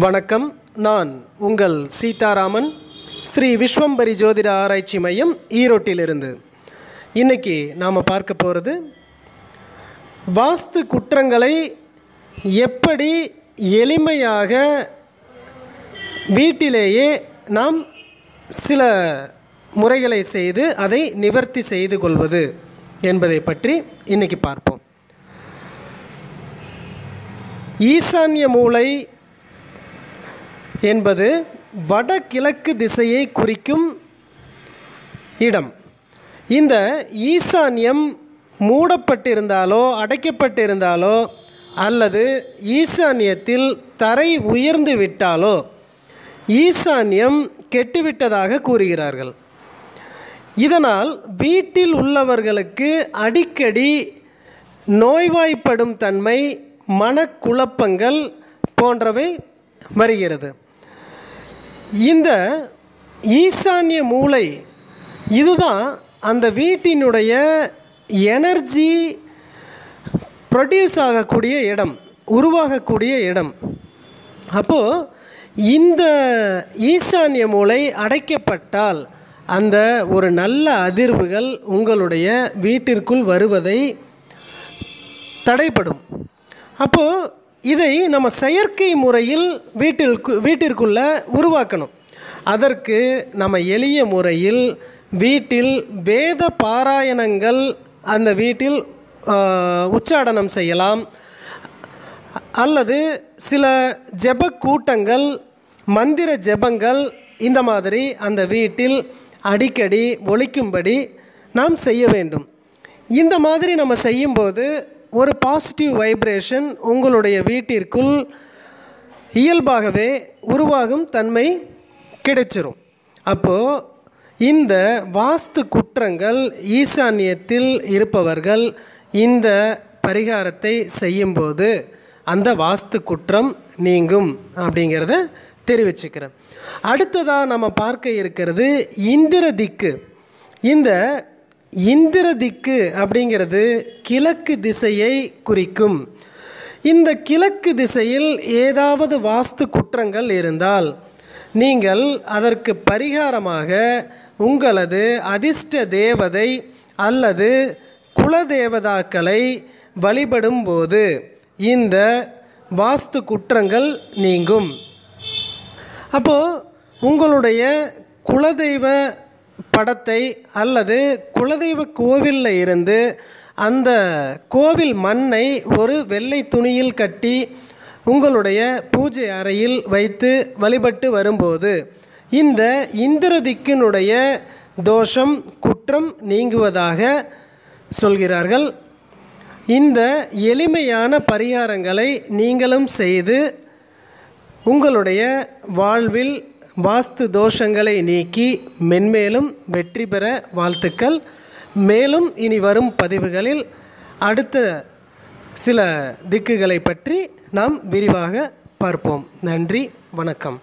வணக்கம். நான் உங்கள் சீதாராமன். ஸ்ரீ விஸ்வம்பரி ஜோதிட ஆராய்ச்சி மையம் ஈரோட்டிலிருந்து. இன்றைக்கி நாம் பார்க்க போகிறது வாஸ்து குற்றங்களை எப்படி எளிமையாக வீட்டிலேயே நாம் சில முறைகளை செய்து அதை நிவர்த்தி செய்து கொள்வது என்பதை பற்றி இன்றைக்கி பார்ப்போம். ஈசான்ய மூலை என்பது வடகிழக்கு திசையை குறிக்கும் இடம். இந்த ஈசான்யம் மூடப்பட்டிருந்தாலோ அடைக்கப்பட்டிருந்தாலோ அல்லது ஈசான்யத்தில் தரை உயர்ந்து விட்டாலோ ஈசான்யம் கெட்டுவிட்டதாக கூறுகிறார்கள். இதனால் வீட்டில் உள்ளவர்களுக்கு அடிக்கடி நோய்வாய்ப்படும் தன்மை மனக்குழப்பங்கள் போன்றவை வருகிறது. இந்த ஈசான்ய மூளை இதுதான் அந்த வீட்டினுடைய எனர்ஜி ப்ரொடியூஸ் ஆகக்கூடிய இடம் உருவாகக்கூடிய இடம். அப்போது இந்த ஈசான்ய மூளை அடைக்கப்பட்டால் அந்த ஒரு நல்ல அதிர்வுகள் உங்களுடைய வீட்டிற்குள் வருவதை தடைப்படும் அப்போது இதை நம்ம செயற்கை முறையில் வீட்டிற்கு வீட்டிற்குள்ளே உருவாக்கணும். அதற்கு நம்ம எளிய முறையில் வீட்டில் வேத பாராயணங்கள் அந்த வீட்டில் உச்சாடனம் செய்யலாம். அல்லது சில ஜெப கூட்டங்கள் மந்திர ஜெபங்கள் இந்த மாதிரி அந்த வீட்டில் அடிக்கடி ஒழிக்கும்படி நாம் செய்ய வேண்டும். இந்த மாதிரி நம்ம செய்யும்போது ஒரு பாசிட்டிவ் வைப்ரேஷன் உங்களுடைய வீட்டிற்குள் இயல்பாகவே உருவாகும் தன்மை கிடைச்சிரும். அப்போது இந்த வாஸ்து குற்றங்கள் ஈசான்யத்தில் இருப்பவர்கள் இந்த பரிகாரத்தை செய்யும்போது அந்த வாஸ்து குற்றம் நீங்கும் அப்படிங்கிறத தெரிவிச்சுக்கிறேன். அடுத்ததாக நம்ம பார்க்க இருக்கிறது இந்திர திக்கு. இந்த இந்திர திக்கு அப்படிங்கிறது கிழக்கு திசையை குறிக்கும். இந்த கிழக்கு திசையில் ஏதாவது வாஸ்து குற்றங்கள் இருந்தால் நீங்கள் அதற்கு பரிகாரமாக உங்களது அதிர்ஷ்ட தேவதை அல்லது குலதேவதாக்களை வழிபடும்போது இந்த வாஸ்து குற்றங்கள் நீங்கும். அப்போது உங்களுடைய குலதெய்வ படத்தை அல்லது குலதெய்வ கோவிலில் இருந்து அந்த கோவில் மண்ணை ஒரு வெள்ளை துணியில் கட்டி உங்களுடைய பூஜை அறையில் வைத்து வழிபட்டு வரும்போது இந்த இந்திர திக்கினுடைய தோஷம் குற்றம் நீங்குவதாக சொல்கிறார்கள். இந்த எளிமையான பரிகாரங்களை நீங்களும் செய்து உங்களுடைய வாழ்வில் வாஸ்து தோஷங்களை நீக்கி மென்மேலும் வெற்றி பெற வாழ்த்துக்கள். மேலும் இனி வரும் பதிவுகளில் அடுத்த சில திக்குகளை பற்றி நாம் விரிவாக பார்ப்போம். நன்றி வணக்கம்.